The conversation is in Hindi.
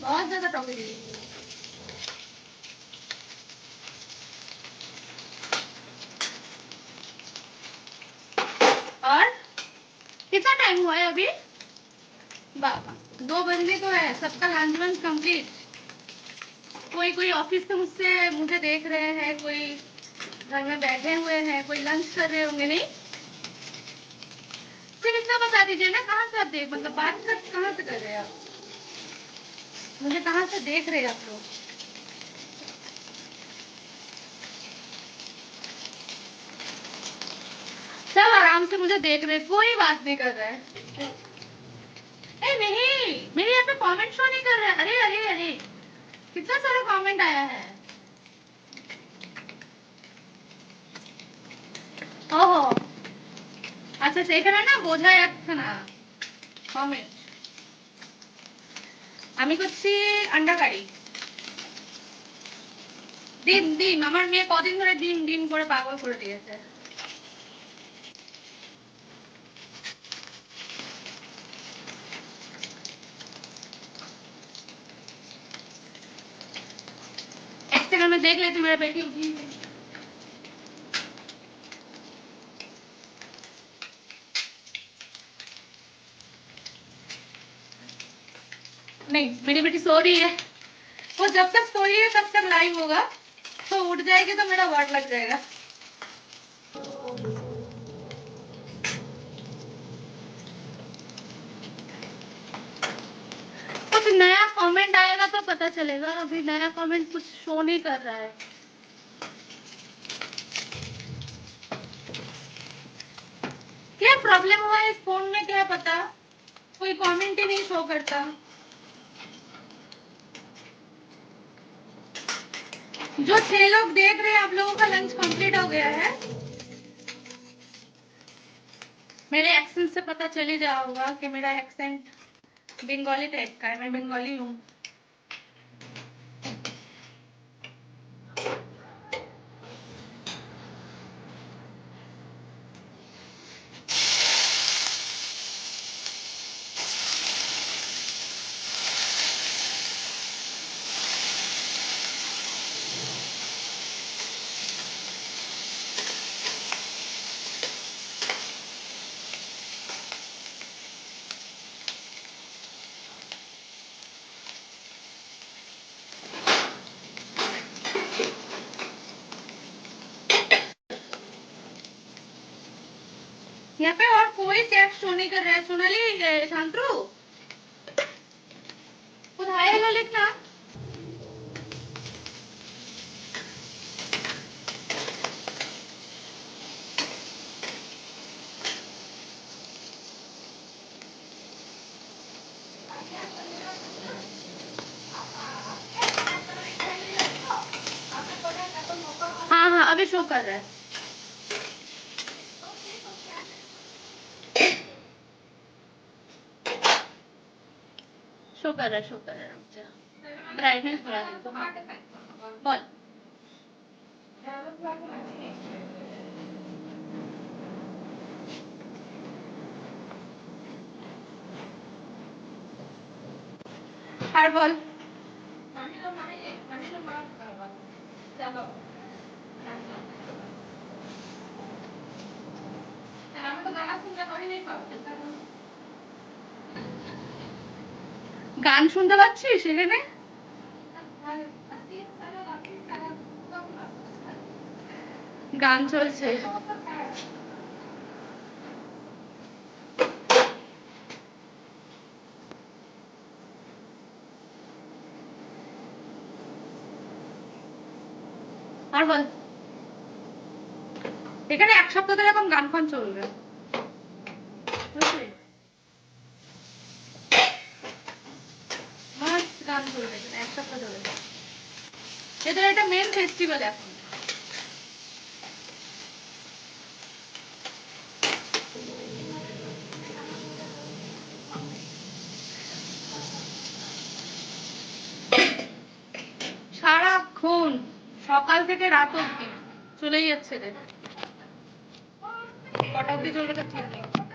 बहुत ज़्यादा टॉपिक और कितना टाइम हुआ है अभी? बाबा, दो बजने तो है, सबका लंच वंच कंप्लीट कोई कोई ऑफ़िस से मुझसे मुझे देख रहे हैं, कोई घर में बैठे हुए हैं, कोई लंच कर रहे होंगे, नहीं? फिर इतना बता दीजिए ना, कहाँ से आप देख मतलब बात कर कहाँ से कर रहे हैं आप? मुझे कहाँ से देख रहे आप लोग? सब आराम से मुझे देख रहे कोई बात नहीं कर रहा है। ए नहीं मेरे यहाँ पे कमेंट शो नहीं कर रहा है? अरे अरे अरे! कितना सारा कमेंट आया है। ओहो! अच्छा देख रहा है ना? बोझा याद कमेंट আমি করছি আন্ডা কারি ডিম ডিম আমার মেয়ে কদিন ধরে ডিম ডিম করে পাগল করে দিয়েছে एक सेकंड में देख लेती हूँ मेरा बेटी उठी नहीं, मेरी बेटी सो रही है। वो जब तक सो रही है, तब तक लाइव होगा। तो उठ जाएगी तो मेरा वर्ड लग जाएगा। कुछ नया कमेंट आएगा तो पता चलेगा। अभी नया कमेंट कुछ शो नहीं कर रहा है। क्या प्रॉब्लम हुआ है इस फ़ोन में? क्या पता? कोई कमेंट ही नहीं शो करता। जो छह लोग देख रहे हैं, आप लोगों का लंच कंप्लीट हो गया है। मेरे एक्सेंट से पता चल ही जा होगा कि मेरा एक्सेंट बंगाली टाइप का है, मैं बंगाली हूँ। यहाँ पे और कोई चैट शो नहीं कर रहा है सोनाली हाय हेलो लिखना। हाँ हाँ अभी शो कर रहा है। शो कर रहा है शो कर रहा है रुक जा ब्राइटनेस बढ़ा देता हूँ बोल আর বল গান শুনতে পাচ্ছিস এখানে? গান চলছে। আর বল। এখানে এক সপ্তাহ ধরে এখন গান ফান চলবে। বুঝলি মাস্ট গান চলবে এখানে এক ধরে এদের মেন ফেস্টিভ্যাল এখন। সারাক্ষণ সকাল থেকে রাত অব্দি চলেই যাচ্ছে রে কটা অব্দি চলবে তো ঠিক নেই।